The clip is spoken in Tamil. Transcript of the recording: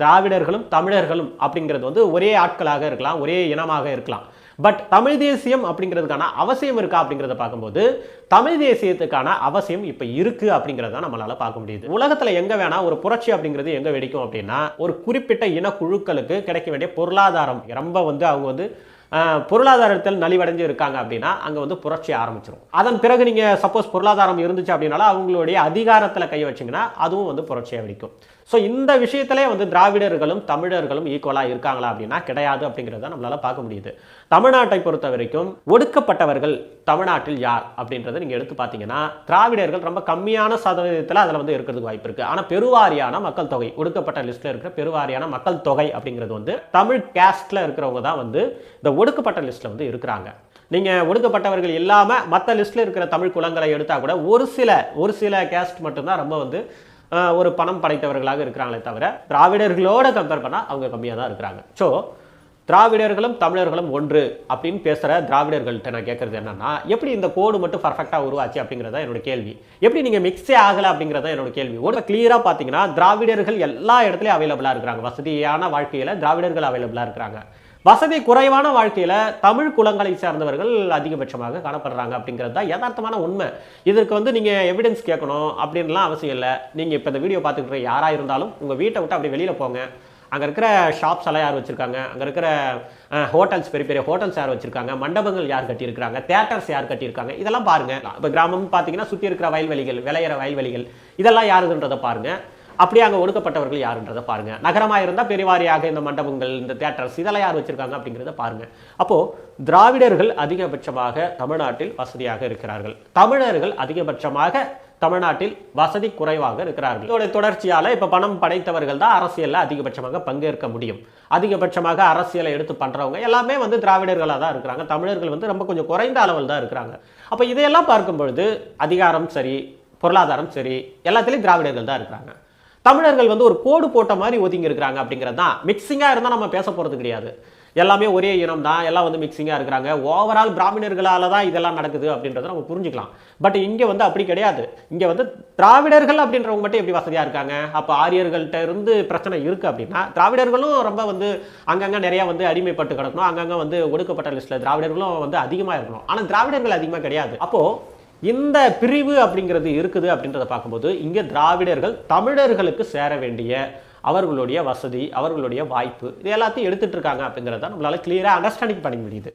திராவிடர்களும் தமிழர்களும் அப்படிங்கிறது வந்து ஒரே ஆட்களாக இருக்கலாம் ஒரே இனமாக இருக்கலாம். பட் தமிழ் தேசியம் அப்படிங்கிறதுக்கான அவசியம் இருக்கா அப்படிங்கிறத பார்க்கும்போது தமிழ் தேசியத்துக்கான அவசியம் இப்போ இருக்கு அப்படிங்கிறத நம்மளால பார்க்க முடியுது. உலகத்தில் எங்க வேணா ஒரு புரட்சி அப்படிங்கிறது எங்க வெடிக்கும் அப்படின்னா ஒரு குறிப்பிட்ட இனக்குழுக்களுக்கு கிடைக்க வேண்டிய பொருளாதாரம் ரொம்ப வந்து அவங்க வந்து பொருளாதாரத்தில் நலிவடைஞ்சு இருக்காங்க அப்படின்னா அங்கே வந்து புரட்சி ஆரம்பிச்சிடும் அதன் பிறகு நீங்கள் சப்போஸ் பொருளாதாரம் இருந்துச்சு அப்படின்னாலும் அவங்களுடைய அதிகாரத்தில் கை வச்சிங்கன்னா அதுவும் வந்து புரட்சியை வெடிக்கும். ஸோ இந்த விஷயத்திலே வந்து திராவிடர்களும் தமிழர்களும் ஈக்குவலாக இருக்காங்களா அப்படின்னா கிடையாது அப்படிங்கிறத நம்மளால பார்க்க முடியுது. தமிழ்நாட்டை பொறுத்த வரைக்கும் ஒடுக்கப்பட்டவர்கள் தமிழ்நாட்டில் யார் அப்படின்றத நீங்கள் எடுத்து பார்த்தீங்கன்னா திராவிடர்கள் ரொம்ப கம்மியான சதவீதத்தில் அதில் வந்து இருக்கிறதுக்கு வாய்ப்பு இருக்குது ஆனால் பெருவாரியான மக்கள் தொகை ஒடுக்கப்பட்ட லிஸ்ட்டில் இருக்கிற பெருவாரியான மக்கள் தொகை அப்படிங்கிறது வந்து தமிழ் கேஸ்டில் இருக்கிறவங்க தான் வந்து இந்த ஒடுக்கப்பட்ட லிஸ்ட்டில் வந்து இருக்கிறாங்க. நீங்கள் ஒடுக்கப்பட்டவர்கள் இல்லாமல் மற்ற லிஸ்ட்டில் இருக்கிற தமிழ் குலங்களை எடுத்தால் கூட ஒரு சில ஒரு சில கேஸ்ட் மட்டும்தான் ரொம்ப வந்து ஒரு பணம் படைத்தவர்களாக இருக்கிறாங்களே தவிர திராவிடர்களோட கம்பேர் பண்ணால் அவங்க கம்மியாக தான் இருக்கிறாங்க. ஸோ திராவிடர்களும் தமிழர்களும் ஒன்று அப்படின்னு பேசுகிற திராவிடர்கள்ட்ட நான் கேட்குறது என்னன்னா எப்படி இந்த கோடு மட்டும் பர்ஃபெக்டாக உருவாச்சு அப்படிங்கிறதா என்னோட கேள்வி. எப்படி நீங்கள் மிக்ஸே ஆகலை அப்படிங்கிறதா என்னோட கேள்வி. ஒரு கிளியராக பார்த்தீங்கன்னா திராவிடர்கள் எல்லா இடத்துலையும் அவைலபிளாக இருக்கிறாங்க. வசதியான வாழ்க்கையில் திராவிடர்கள் அவைலபிளாக இருக்கிறாங்க. வசதி குறைவான வாழ்க்கையில் தமிழ் குலங்களை சார்ந்தவர்கள் அதிகபட்சமாக காணப்படுறாங்க அப்படிங்கிறது தான் யதார்த்தமான உண்மை. இதற்கு வந்து நீங்கள் எவிடன்ஸ் கேட்கணும் அப்படின்லாம் அவசியம் இல்லை. நீங்கள் இப்போ இந்த வீடியோ பார்த்துக்கிட்டு இருக்க இருந்தாலும் உங்கள் வீட்டை விட்டு அப்படி வெளியில் போங்க. அங்கே இருக்கிற ஷாப்ஸ் எல்லாம் யார் வச்சுருக்காங்க? அங்கே இருக்கிற ஹோட்டல்ஸ் பெரிய பெரிய ஹோட்டல்ஸ் யார் வச்சுருக்காங்க? மண்டபங்கள் யார் கட்டியிருக்காங்க தேட்டர்ஸ் யார் கட்டியிருக்காங்க? இதெல்லாம் பாருங்கள் இப்போ கிராமம் பார்த்தீங்கன்னா சுற்றி இருக்கிற வயல்வெளிகள் விளையிற வயல்வெளிகள் இதெல்லாம் யாருதுன்றதை பாருங்கள் அப்படியே அங்கே ஒடுக்கப்பட்டவர்கள் யாருன்றதை பாருங்கள் நகரமாக இருந்தால் பெரிவாரியாக இந்த மண்டபங்கள் இந்த தேட்டர்ஸ் இதெல்லாம் யார் வச்சுருக்காங்க அப்படிங்கிறத பாருங்கள் அப்போது திராவிடர்கள் அதிகபட்சமாக தமிழ்நாட்டில் வசதியாக இருக்கிறார்கள். தமிழர்கள் அதிகபட்சமாக தமிழ்நாட்டில் வசதி குறைவாக இருக்கிறார்கள். இதோட தொடர்ச்சியால் இப்போ பணம் படைத்தவர்கள் தான் அரசியலில் அதிகபட்சமாக பங்கேற்க முடியும். அதிகபட்சமாக அரசியலை எடுத்து பண்ணுறவங்க எல்லாமே வந்து திராவிடர்களாக தான் இருக்கிறாங்க. தமிழர்கள் வந்து ரொம்ப கொஞ்சம் குறைந்த அளவில் தான் இருக்கிறாங்க. அப்போ இதையெல்லாம் பார்க்கும் பொழுது அதிகாரம் சரி பொருளாதாரம் சரி எல்லாத்துலேயும் திராவிடர்கள் தான் இருக்கிறாங்க. தமிழர்கள் வந்து ஒரு கோடு போட்ட மாதிரி ஒதுங்கி இருக்கிறாங்க அப்படிங்கிறது தான் மிக்சிங்காக இருந்தால் நம்ம பேச போகிறது கிடையாது. எல்லாமே ஒரே இனம் தான் எல்லாம் வந்து மிக்சிங்காக இருக்கிறாங்க. ஓவரால் பிராமணர்களால் தான் இதெல்லாம் நடக்குது அப்படின்றத நம்ம புரிஞ்சுக்கலாம். பட் இங்கே வந்து அப்படி கிடையாது. இங்கே வந்து திராவிடர்கள் அப்படின்றவங்க மட்டும் எப்படி வசதியாக இருக்காங்க? அப்போ ஆரியர்கள்ட்ட இருந்து பிரச்சனை இருக்குது அப்படின்னா திராவிடர்களும் ரொம்ப வந்து அங்கங்கே நிறையா வந்து அடிமைப்பட்டு கிடக்கணும். அங்கங்கே வந்து ஒடுக்கப்பட்ட லிஸ்ட்டில் திராவிடர்களும் வந்து அதிகமாக இருக்கணும். ஆனால் திராவிடர்கள் அதிகமாக கிடையாது. அப்போது இந்த பிரிவு அப்படிங்கிறது இருக்குது அப்படின்றத பார்க்கும்போது இங்கே திராவிடர்கள் தமிழர்களுக்கு சேர வேண்டிய அவர்களுடைய வசதி அவர்களுடைய வாய்ப்பு இது எல்லாத்தையும் எடுத்துகிட்டு இருக்காங்க அப்படிங்கிறத நம்மளால கிளியராக அண்டர்ஸ்டாண்டிங் பண்ண முடியுது.